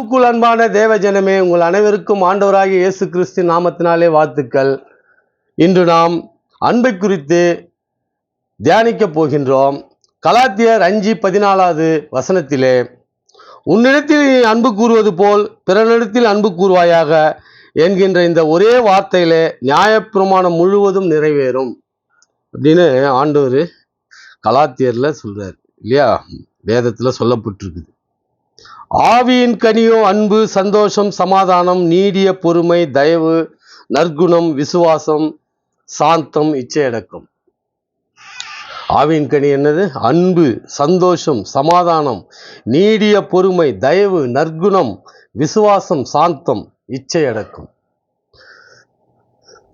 அன்புக்குள் அன்பான தேவஜனமே உங்கள் அனைவருக்கும் ஆண்டவராகிய இயேசு கிறிஸ்து நாமத்தினாலே வாழ்த்துக்கள். இன்று நாம் அன்பை குறித்து தியானிக்கப் போகின்றோம். கலாத்தியர் அஞ்சு பதினாலாவது வசனத்திலே உன்னிடத்தில் நீ அன்பு கூறுவது போல் பிறனிடத்தில் அன்பு கூறுவாயாக என்கின்ற இந்த ஒரே வார்த்தையிலே நியாயப்பிரமாணம் முழுவதும் நிறைவேறும் அப்படின்னு ஆண்டவர் கலாத்தியரில் சொல்கிறார் இல்லையா? வேதத்தில் சொல்லப்பட்டிருக்குது. ஆவியின் கனியோ அன்பு சந்தோஷம் சமாதானம் நீடிய பொறுமை தயவு நற்குணம் விசுவாசம் சாந்தம் இச்சையடக்கம். ஆவியின் கனி என்னது? அன்பு சந்தோஷம் சமாதானம் நீடிய பொறுமை தயவு நற்குணம் விசுவாசம் சாந்தம் இச்சையடக்கம்.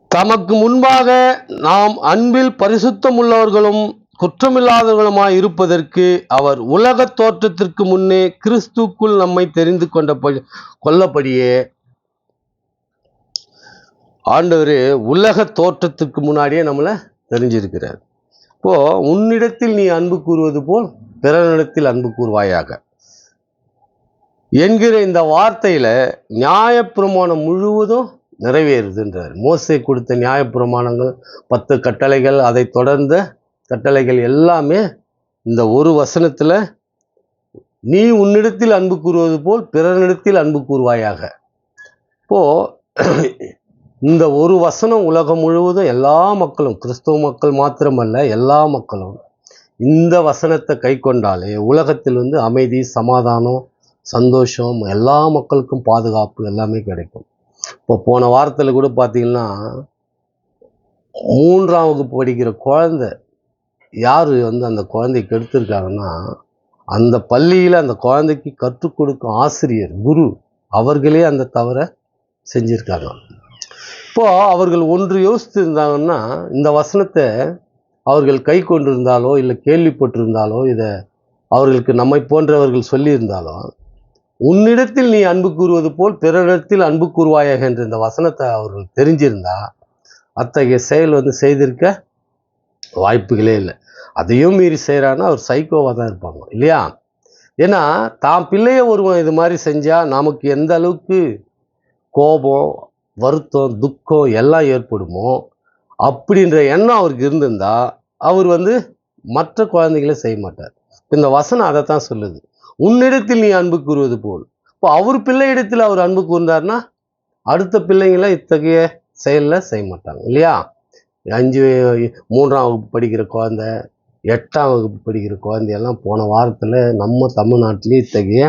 தமக்கு முன்பாக நாம் அன்பில் பரிசுத்தம் உள்ளவர்களும் குற்றமில்லாதவர்களுமாய் இருப்பதற்கு அவர் உலக தோற்றத்திற்கு முன்னே கிறிஸ்துக்குள் நம்மை தெரிந்து கொண்ட கொல்லபடியே ஆண்டவர் உலக தோற்றத்துக்கு முன்னாடியே நம்மளை தெரிஞ்சிருக்கிறார். இப்போ உன்னிடத்தில் நீ அன்பு கூறுவது போல் பிறனிடத்தில் அன்பு கூறுவாயாக. என்கிற இந்த வார்த்தையில நியாயப்பிரமாணம் முழுவதும் நிறைவேறுதுன்றார். மோசை கொடுத்த நியாயப்பிரமாணங்கள் பத்து கட்டளைகள் அதை தொடர்ந்து கட்டளைகள் எல்லாமே இந்த ஒரு வசனத்தில் நீ உன்னிடத்தில் அன்பு கூறுவது போல் பிறனிடத்தில் அன்பு கூறுவாயாக. இப்போது இந்த ஒரு வசனம் உலகம் முழுவதும் எல்லா மக்களும் கிறிஸ்தவ மக்கள் மாத்திரமல்ல எல்லா மக்களும் இந்த வசனத்தை கை கொண்டாலே உலகத்தில் வந்து அமைதி சமாதானம் சந்தோஷம் எல்லா மக்களுக்கும் பாதுகாப்பு எல்லாமே கிடைக்கும். இப்போ போன வாரத்தில் கூட பார்த்தீங்கன்னா மூன்றாம் வகுப்பு படிக்கிற குழந்தை யார் வந்து அந்த குழந்தையை கெடுத்திருக்காங்கன்னா அந்த பள்ளியில் அந்த குழந்தைக்கு கற்றுக் கொடுக்கும் ஆசிரியர் குரு அவர்களே அந்த தவறை செஞ்சுருக்காங்க. இப்போது அவர்கள் ஒன்று யோசித்து இருந்தாங்கன்னா இந்த வசனத்தை அவர்கள் கை கொண்டிருந்தாலோ இல்லை கேள்விப்பட்டிருந்தாலோ இதை அவர்களுக்கு நம்மை போன்றவர்கள் சொல்லியிருந்தாலோ உன்னிடத்தில் நீ அன்பு கூறுவது போல் பிறரிடத்தில் அன்பு கூறுவாயாக என்ற இந்த வசனத்தை அவர்கள் தெரிஞ்சிருந்தா அத்தகைய செயல் வந்து செய்திருக்க வாய்ப்புகளே இல்லை. அதையும் மீறி செய்கிறான்னா அவர் சைக்கோவாக தான் இருப்பாங்க. இல்லையா? ஏன்னா தான் பிள்ளைய ஒருவன் இது மாதிரி செஞ்சால் நமக்கு எந்த அளவுக்கு கோபம் வருத்தம் துக்கம் எல்லாம் ஏற்படுமோ அப்படின்ற எண்ணம் அவருக்கு இருந்திருந்தால் அவர் வந்து மற்ற குழந்தைகளை செய்ய மாட்டார். இந்த வசனம் அதை தான் சொல்லுது. உன்னிடத்தில் நீ அன்பு கூறுவது போல். இப்போ அவர் பிள்ளையிடத்தில் அவர் அன்பு கூர்ந்தார்னா அடுத்த பிள்ளைங்களை இத்தகைய செயலில் செய்ய மாட்டாங்க. இல்லையா? அஞ்சு மூன்றாம் வகுப்பு படிக்கிற குழந்தை எட்டாம் வகுப்பு படிக்கிற குழந்தையெல்லாம் போன வாரத்தில் நம்ம தமிழ்நாட்டிலே இத்தகைய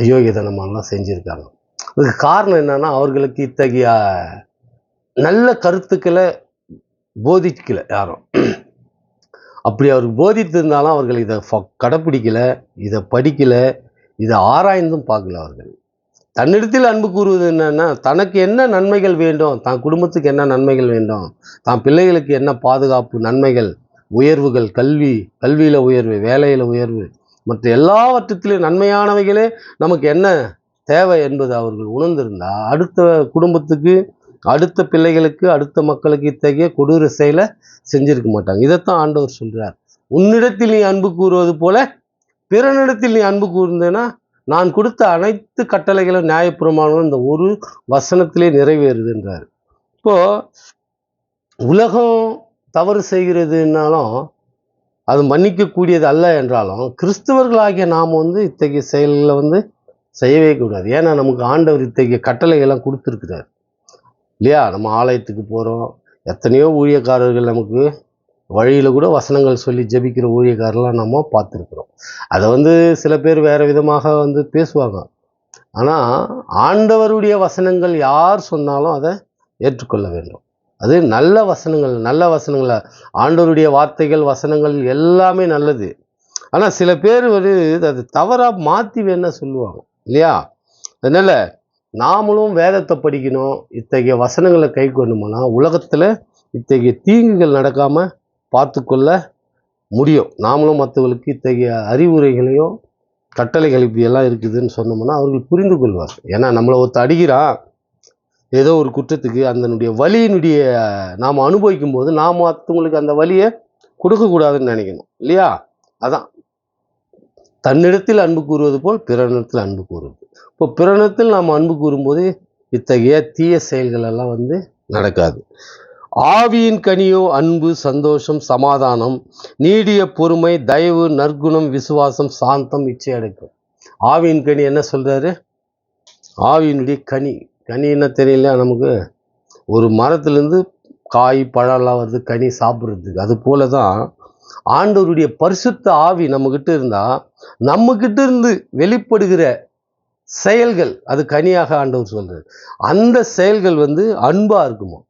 அயோக்கியதனமானலாம் செஞ்சுருக்காங்க. அதுக்கு காரணம் என்னென்னா அவர்களுக்கு இத்தகைய நல்ல கருத்துக்களை போதிக்கல யாரும். அப்படி அவர் போதித்திருந்தாலும் அவர்கள் இதை கடைப்பிடிக்கல இதை படிக்கலை இதை ஆராய்ந்தும் பார்க்கல அவர்கள். தன்னிடத்தில் அன்பு கூறுவது என்னன்னா தனக்கு என்ன நன்மைகள் வேண்டும் தான் குடும்பத்துக்கு என்ன நன்மைகள் வேண்டும் தான் பிள்ளைகளுக்கு என்ன பாதுகாப்பு நன்மைகள் உயர்வுகள் கல்வி கல்வியில் உயர்வு வேலையில் உயர்வு மற்ற எல்லாவற்றத்திலும் நன்மையானவைகளே நமக்கு என்ன தேவை என்பது அவர்கள் உணர்ந்திருந்தால் அடுத்த குடும்பத்துக்கு அடுத்த பிள்ளைகளுக்கு அடுத்த மக்களுக்கு இத்தகைய கொடூர செயலை செஞ்சிருக்க மாட்டாங்க. இதைத்தான் ஆண்டவர் சொல்கிறார் உன்னிடத்தில் நீ அன்பு கூறுவது போல பிறனிடத்தில் நீ அன்பு கூர்ந்தேன்னா நான் கொடுத்த அனைத்து கட்டளைகளும் நியாயப்பிரமாணம் இந்த ஒரு வசனத்திலே நிறைவேறுதுன்றார் இப்போது உலகம் தவறு செய்கிறதுனாலும் அது மன்னிக்கக்கூடியது அல்ல என்றாலும் கிறிஸ்தவர்களாகிய நாம் வந்து இத்தகைய செயல்களை வந்து செய்யவே கூடாது. ஏன்னா நமக்கு ஆண்டவர் இத்தகைய கட்டளைகள்லாம் கொடுத்துருக்குறாரு. இல்லையா? நம்ம ஆலயத்துக்கு போகிறோம் எத்தனையோ ஊழியக்காரர்கள் நமக்கு வழியில் கூட வசனங்கள் சொல்லி ஜெபிக்கிற ஊழியக்காரெல்லாம் நம்ம பார்த்துருக்குறோம். அதை வந்து சில பேர் வேறு விதமாக வந்து பேசுவாங்க. ஆனால் ஆண்டவருடைய வசனங்கள் யார் சொன்னாலும் அதை ஏற்றுக்கொள்ள வேண்டும். அது நல்ல வசனங்கள் நல்ல வசனங்களை. ஆண்டவருடைய வார்த்தைகள் வசனங்கள் எல்லாமே நல்லது. ஆனால் சில பேர் ஒரு அது தவறாக மாற்றி வேணா சொல்லுவாங்க. இல்லையா? அதனால் நாமளும் வேதத்தை படிக்கணும். இத்தகைய வசனங்களை கை கொண்டோம்னா உலகத்தில் இத்தகைய தீங்குகள் நடக்காமல் பார்த்துக்கொள்ள முடியும். நாமளும் மற்றவர்களுக்கு இத்தகைய அறிவுரைகளையும் கட்டளைகள் இப்படியெல்லாம் இருக்குதுன்னு சொன்னோம்னா அவர்கள் புரிந்து கொள்வார் ஏன்னா நம்மளை ஒருத்த அடிக்கிறான். ஏதோ ஒரு குற்றத்துக்கு அதனுடைய வலியினுடைய நாம் அனுபவிக்கும் போது நாம் மற்றவங்களுக்கு அந்த வலியை கொடுக்கக்கூடாதுன்னு நினைக்கணும். இல்லையா? அதான். தன்னிடத்தில் அன்பு கூறுவது போல் பிறனிடத்தில் அன்பு கூறுவது. இப்போ பிறனிடத்தில் நாம் அன்பு கூறும்போது இத்தகைய தீய செயல்களெல்லாம் வந்து நடக்காது. ஆவியின் கனியோ அன்பு சந்தோஷம் சமாதானம் நீடிய பொறுமை தயவு நற்குணம் விசுவாசம் சாந்தம் இச்சை அடைக்கும். ஆவியின் கனி என்ன சொல்கிறாரு ஆவியினுடைய கனி. கனி என்ன தெரியல நமக்கு? ஒரு மரத்துலேருந்து காய் பழம்லாம் வருது கனி சாப்பிட்றதுக்கு. அது போல தான் ஆண்டவருடைய பரிசுத்த ஆவி நம்மக்கிட்ட இருந்தால் நம்மக்கிட்ட இருந்து வெளிப்படுகிற செயல்கள் அது கனியாக ஆண்டவர் சொல்கிறார் அந்த செயல்கள் வந்து அன்பாக இருக்குமா?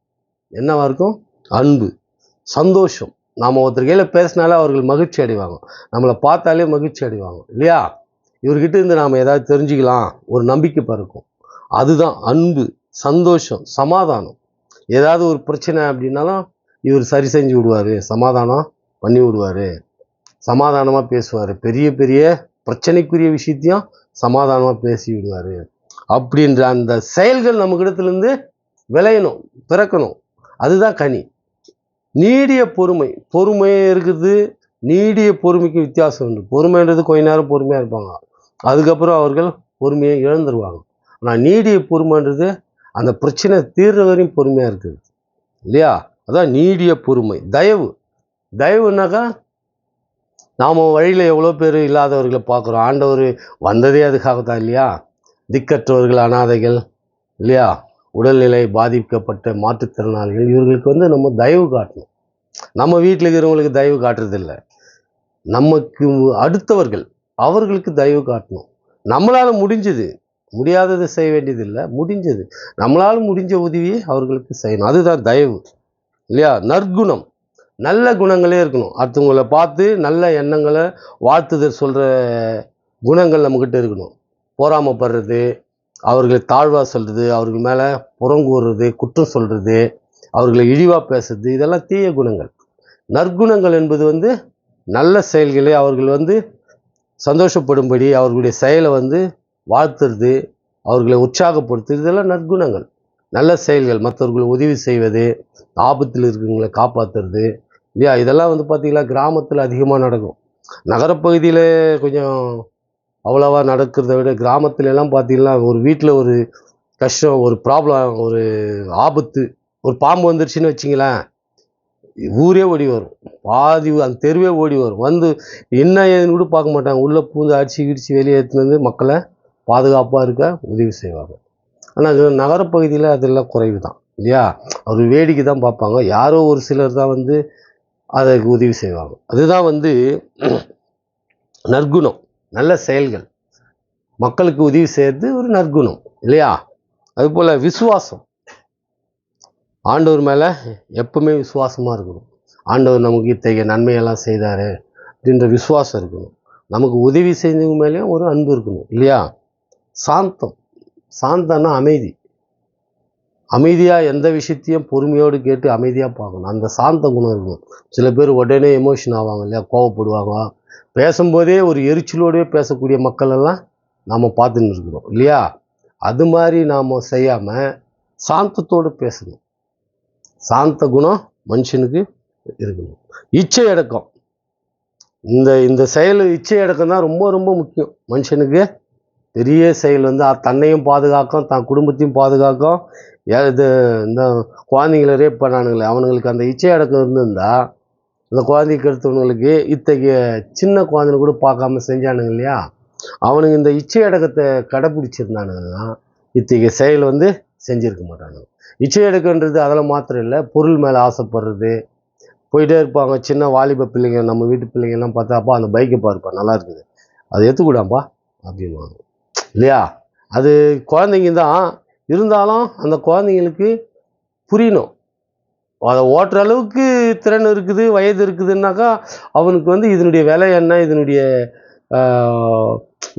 என்னவா இருக்கும்? அன்பு சந்தோஷம். நாம் ஒருத்தர் கையில் பேசினாலே அவர்கள் மகிழ்ச்சி அடைவாங்க. நம்மளை பார்த்தாலே மகிழ்ச்சி அடைவாங்க. இல்லையா? இவர்கிட்ட இருந்து நாம் ஏதாவது தெரிஞ்சுக்கலாம். ஒரு நம்பிக்கை பிறக்கும். அதுதான் அன்பு சந்தோஷம் சமாதானம். ஏதாவது ஒரு பிரச்சனை அப்படின்னாலும் இவர் சரி செஞ்சு விடுவார். சமாதானம் பண்ணி விடுவார். சமாதானமாக பேசுவார். பெரிய பெரிய பிரச்சனைக்குரிய விஷயத்தையும் சமாதானமாக பேசி விடுவார். அப்படின்ற அந்த செயல்கள் நம்ம இடத்துலேருந்து விளையணும் பிறக்கணும். அதுதான் கனி. நீடிய பொறுமை. பொறுமை இருக்குது நீடிய பொறுமைக்கு வித்தியாசம் உண்டு. பொறுமைன்றது கொஞ்ச நேரம் பொறுமையாக இருப்பாங்க. அதுக்கப்புறம் அவர்கள் பொறுமையை இழந்துருவாங்க. ஆனால் நீடிய பொறுமைன்றது அந்த பிரச்சனை தீர்ற வரையும் பொறுமையாக இருக்குது. இல்லையா? அதான் நீடிய பொறுமை. தயவு. தயவுனாக்கா நாம் வழியில் எவ்வளோ பேர் இல்லாதவர்களை பார்க்குறோம். ஆண்டவர் வந்ததே அதுக்காக தான் இல்லையா? திக்கற்றவர்கள் அனாதைகள் இல்லையா? உடல்நிலை பாதிக்கப்பட்ட மாற்றுத்திறனாளிகள் இவர்களுக்கு வந்து நம்ம தயவு காட்டணும். நம்ம வீட்டில் இருக்கிறவங்களுக்கு தயவு காட்டுறதில்ல. நமக்கு அடுத்தவர்கள் அவர்களுக்கு தயவு காட்டணும். நம்மளால் முடிஞ்சது முடியாததை செய்ய வேண்டியதில்லை முடிஞ்சது. நம்மளால் முடிஞ்ச உதவியை அவர்களுக்கு செய்யணும். அதுதான் தயவு. இல்லையா? நற்குணம். நல்ல குணங்களே இருக்கணும். அடுத்தவங்களை பார்த்து நல்ல எண்ணங்களை வாழ்த்துதல் சொல்கிற குணங்கள் நம்மக்கிட்ட இருக்கணும். போராமப்படுறது அவர்களை தாழ்வாக சொல்கிறது அவர்கள் மேலே புறங்கூறுறது குற்றம் சொல்கிறது அவர்களை இழிவாக பேசுறது இதெல்லாம் தீய குணங்கள். நற்குணங்கள் என்பது வந்து நல்ல செயல்களை அவர்கள் வந்து சந்தோஷப்படும்படி அவர்களுடைய செயலை வந்து வாழ்த்துறது அவர்களை உற்சாகப்படுத்துறது இதெல்லாம் நற்குணங்கள். நல்ல செயல்கள் மற்றவர்களை உதவி செய்வது ஆபத்தில் இருக்கிறவங்களை காப்பாற்றுறது இல்லையா? இதெல்லாம் வந்து பார்த்திங்கன்னா கிராமத்தில் அதிகமாக நடக்கும். நகரப்பகுதியில் கொஞ்சம் அவ்வளோவா நடக்கிறத விட கிராமத்துலலாம் பார்த்தீங்கன்னா ஒரு வீட்டில் ஒரு கஷ்டம் ஒரு ப்ராப்ளம் ஒரு ஆபத்து ஒரு பாம்பு வந்துருச்சுன்னு வச்சிங்களேன் ஊரே ஓடி வரும். பாதி அந்த தெருவே ஓடி வரும். வந்து என்ன ஏதுன்னு கூட பார்க்க மாட்டாங்க. உள்ளே பூந்து அடிச்சு கிடிச்சு வெளியே வந்து மக்களை பாதுகாப்பாக இருக்க உதவி செய்வாங்க. ஆனால் நகரப்பகுதியில் அதெல்லாம் குறைவு தான் இல்லையா? ஒரு வேடிக்கை தான் பார்ப்பாங்க. யாரோ ஒரு சிலர் தான் வந்து அதற்கு உதவி செய்வாங்க. அதுதான் வந்து நற்குணம். நல்ல செயல்கள். மக்களுக்கு உதவி செய்கிறது ஒரு நற்குணம் இல்லையா? அதுபோல் விசுவாசம். ஆண்டவர் மேலே எப்பவுமே விசுவாசமாக இருக்கணும். ஆண்டவர் நமக்கு இத்தகைய நன்மையெல்லாம் செய்தார் அப்படின்ற விசுவாசம் இருக்கணும். நமக்கு உதவி செஞ்சவங்க மேலேயும் ஒரு அன்பு இருக்கணும் இல்லையா? சாந்தம். சாந்தம்னா அமைதி. அமைதியாக எந்த விஷயத்தையும் பொறுமையோடு கேட்டு அமைதியாக பார்க்கணும். அந்த சாந்த குணம் இருக்கணும். சில பேர் உடனே எமோஷன் ஆவாங்க இல்லையா? கோவப்படுவாங்க பேசும்போதே ஒரு எரிச்சலோடவே பேசக்கூடிய மக்கள் எல்லாம் நாம் பார்த்துன்னு இருக்கிறோம் இல்லையா? அது மாதிரி நாம் செய்யாமல் சாந்தத்தோடு பேசணும். சாந்த குணம் மனுஷனுக்கு இருக்கணும். இச்சை அடக்கம். இந்த இந்த செயல் இச்சை அடக்கம் தான் ரொம்ப ரொம்ப முக்கியம். மனுஷனுக்கு பெரிய செயல் வந்து அ- தன்னையும் பாதுகாக்கும் தன் குடும்பத்தையும் பாதுகாக்கும். ஏ- இது இந்த குழந்தைங்கள ரேப் பண்ணானுங்களே அவனுங்களுக்கு அந்த இச்சை அடக்கம் இருந்திருந்தா இந்த குழந்தைக்கு எடுத்தவனுங்களுக்கு இத்தகைய சின்ன குழந்தைங்க கூட பார்க்காம செஞ்சானுங்க இல்லையா? அவனுங்க இந்த இச்சை அடக்கத்தை கடைப்பிடிச்சிருந்தானுங்கன்னா இத்தகைய செயல் வந்து செஞ்சிருக்க மாட்டானுங்க. இச்சை அடக்கன்றது அதில் மாத்திரம் இல்லை பொருள் மேலே ஆசைப்படுறது. போயிட்டே இருப்பாங்க சின்ன வாலிப பிள்ளைங்க நம்ம வீட்டு பிள்ளைங்கெல்லாம் பார்த்தா அப்பா அந்த பைக்கை பாருப்பா நல்லா இருக்குது. அதை எடுத்துக்கூடாப்பா அப்படின்வாங்க இல்லையா? அது குழந்தைங்க தான். இருந்தாலும் அந்த குழந்தைங்களுக்கு புரியணும். அதை ஓட்டுற அளவுக்கு திறன் இருக்குது வயது இருக்குதுன்னாக்கா அவனுக்கு வந்து இதனுடைய விலை என்ன இதனுடைய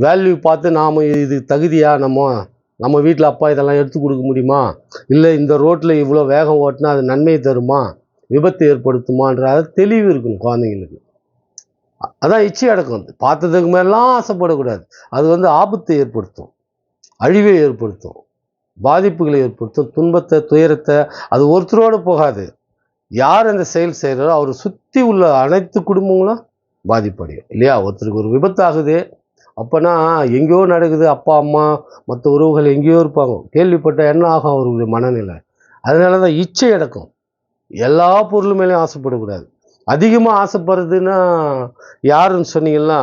வேல்யூ பார்த்து நாம் இது தகுதியா நம்ம நம்ம வீட்டில் அப்பா இதெல்லாம் எடுத்து கொடுக்க முடியுமா? இல்லை இந்த ரோட்டில் இவ்வளோ வேகம் ஓட்டினா அது நன்மையை தருமா? விபத்து ஏற்படுத்துமான்ற அது தெளிவு இருக்கணும் குழந்தைங்களுக்கு. அதான் இச்சை அடக்கம். பார்த்ததுக்கு மேலாம் ஆசைப்படக்கூடாது. அது வந்து ஆபத்தை ஏற்படுத்தும். அழிவை ஏற்படுத்தும். பாதிப்புகளை ஏற்படுத்தும் துன்பத்தை துயரத்தை அது ஒருத்தரோடு போகாது. யார் அந்த செயல் செய்கிறாரோ அவர் சுற்றி உள்ள அனைத்து குடும்பங்களும் பாதிப்படையும். இல்லையா? ஒருத்தருக்கு ஒரு விபத்து ஆகுது அப்போனா எங்கேயோ நடக்குது அப்பா அம்மா மற்ற உறவுகள் எங்கேயோ இருப்பாங்க. கேள்விப்பட்ட என்ன ஆகும் அவருடைய மனநிலை? அதனால தான் இச்சை அடக்கம். எல்லா பொருள் மேலேயும் ஆசைப்படக்கூடாது. அதிகமாக ஆசைப்படுறதுன்னா யாருன்னு சொன்னீங்கன்னா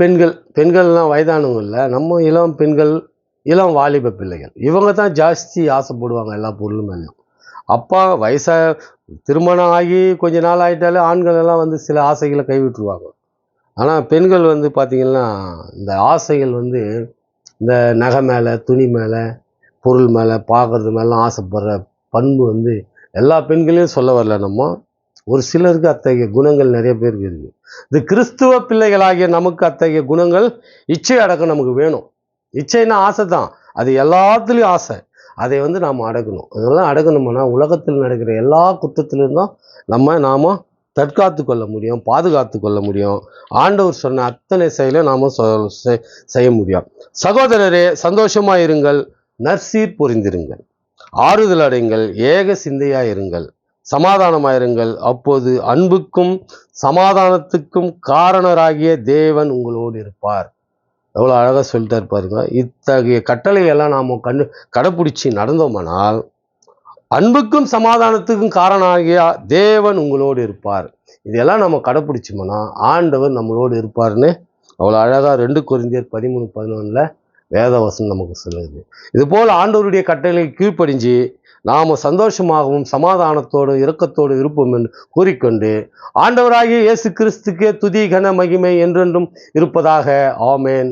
பெண்கள். பெண்கள்லாம் வயதானவங்க இல்லை நம்ம இளம் பெண்கள் இளம் வாலிப பிள்ளைகள். இவங்க தான் ஜாஸ்தி ஆசைப்படுவாங்க எல்லா பொருள் மேலேயும் அப்பா வயசாக திருமணம் ஆகி கொஞ்ச நாள் ஆகிட்டாலே ஆண்கள் எல்லாம் வந்து சில ஆசைகளை கைவிட்டுருவாங்க. ஆனால் பெண்கள் வந்து பார்த்திங்கன்னா இந்த ஆசைகள் வந்து இந்த நகை மேலே துணி மேலே பொருள் மேலே பார்க்கறது மேலாம் ஆசைப்படுற பண்பு வந்து எல்லா பெண்களையும் சொல்ல வரல நம்ம. ஒரு சிலருக்கு அத்தகைய குணங்கள் நிறைய பேருக்கு இருக்குது. இது கிறிஸ்துவ பிள்ளைகளாகிய நமக்கு அத்தகைய குணங்கள் இச்சை அடக்கம் நமக்கு வேணும். இச்சைன்னா ஆசை தான் அது எல்லாத்துலேயும் ஆசை. அதை வந்து நாம் அடக்கணும். இதெல்லாம் அடக்கணும்னா உலகத்தில் நடக்கிற எல்லா குற்றத்திலிருந்தும் நம்ம நாம தற்காத்து கொள்ள முடியும் பாதுகாத்து கொள்ள முடியும். ஆண்டவர் சொன்ன அத்தனை செயலை நாம் செய்ய முடியும். சகோதரரே சந்தோஷமாக இருங்கள். நற்சீர் புரிந்திருங்கள். ஆறுதல் அடைங்கள். ஏக சிந்தையாக இருங்கள். சமாதானமாயிருங்கள் அப்போது அன்புக்கும் சமாதானத்துக்கும் காரணராகிய தேவன் உங்களோடு இருப்பார். எவ்வளோ அழகாக சொல்லிட்டாரு பாருங்க. இத்தகைய கட்டளையெல்லாம் நாம் கண்டு கடைப்பிடிச்சி நடந்தோமானால் அன்புக்கும் சமாதானத்துக்கும் காரணமாகிய தேவன் உங்களோடு இருப்பார். இதெல்லாம் நம்ம கடைப்பிடிச்சோம்னா ஆண்டவர் நம்மளோடு இருப்பார்னு அவ்வளோ அழகாக ரெண்டு குறிந்தியர் பதிமூணு பதினொன்றில் வேதவசம் நமக்கு சொல்லுது. இதுபோல் ஆண்டவருடைய கட்டளை கீழ்ப்படிஞ்சு நாம் சந்தோஷமாகவும் சமாதானத்தோடும் இரக்கத்தோடு இருப்போம் என்று கூறிக்கொண்டு ஆண்டவராகிய இயேசு கிறிஸ்துக்கே துதி கன மகிமை என்றென்றும் இருப்பதாக. ஆமேன்.